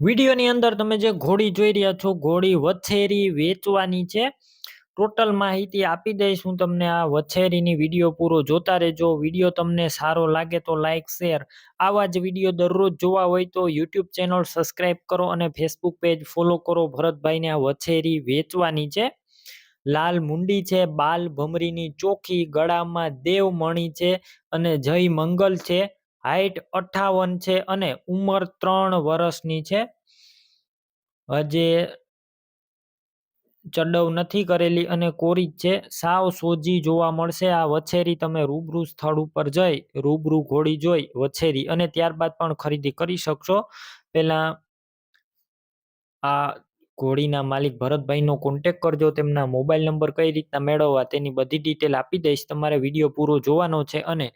વિડીયોની અંદર તમે જે ઘોડી જોઈ રહ્યા છો, ઘોડી વછેરી વેચવાની છે. ટોટલ માહિતી આપી દઈશ, હું તમને આ વછેરીની વીડિયો પૂરો જોતા રહેજો. વીડિયો તમને સારો લાગે તો લાઇક શેર આવા જ વીડિયો દરરોજ જોવા હોય તો યુટ્યુબ ચેનલ સબસ્ક્રાઈબ કરો અને ફેસબુક પેજ ફોલો કરો. ભરતભાઈને આ વછેરી વેચવાની છે. લાલ મુંડી છે, બાલ ભમરીની ચોખી, ગળામાં દેવમણી છે અને જય મંગલ છે. હાઈટ અઠાવન છે અને ઉંમર ત્રણ વર્ષની છે. હજે ચડવ નથી કરેલી અને કોરી છે. સાવ સોજી જોવા મળશે. આ વછેરી તમે રૂબરૂ સ્થળ ઉપર જઈ, રૂબરૂ ઘોડી જોઈ, વછેરી અને ત્યારબાદ પણ ખરીદી કરી શકશો. પેલા આ ઘોડીના માલિક ભરતભાઈનો કોન્ટેક કરજો. તેમના મોબાઈલ નંબર કઈ રીતના મેળવવા તેની બધી ડિટેલ આપી દઈશ. તમારે વીડિયો પૂરો જોવાનો છે અને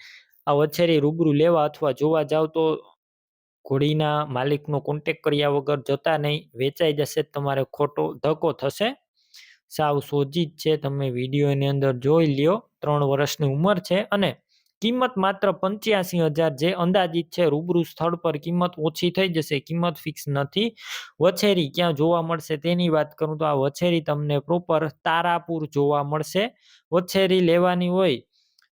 આ વછેરી રૂબરૂ લેવા અથવા જોવા જાવ તો ઘોડીના માલિકનો કોન્ટેક કર્યા વગર જતા નહીં, વેચાઈ જશે, તમારે ખોટો ધક્કો થશે. સાવ સોજી જ છે, તમે વિડીયોની અંદર જોઈ લ્યો, ત્રણ વર્ષની ઉંમર છે અને કિંમત માત્ર પંચ્યાસી હજાર જે અંદાજિત છે, રૂબરૂ સ્થળ પર કિંમત ઓછી થઈ જશે, કિંમત ફિક્સ નથી. વછેરી ક્યાં જોવા મળશે તેની વાત કરું તો આ વછેરી તમને પ્રોપર તારાપુર જોવા મળશે. વછેરી લેવાની હોય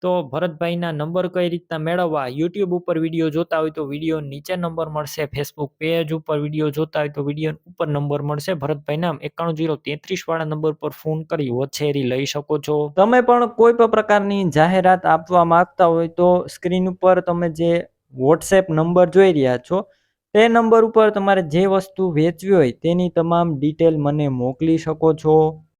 તો ભરતભાઈના નંબર કઈ રીતના મેળવવા? યુટ્યુબ ઉપર વીડિયો જોતા હોય તો વીડિયો નીચે નંબર મળશે. ફેસબુક પેજ ઉપર વીડિયો જોતા હોય તો વીડિયો ઉપર નંબર મળશે. ભરતભાઈ નામ એકાણું જીરો તેત્રીસ વાળા નંબર પર ફોન કરી વછેરી લઈ શકો છો. તમે પણ કોઈ પણ પ્રકારની જાહેરાત આપવા માંગતા હોય તો સ્ક્રીન ઉપર તમે જે વોટ્સએપ નંબર જોઈ રહ્યા છો, તે નંબર ઉપર તમારે જે વસ્તુ વેચવી હોય તેની તમામ ડિટેલ મને મોકલી શકો છો.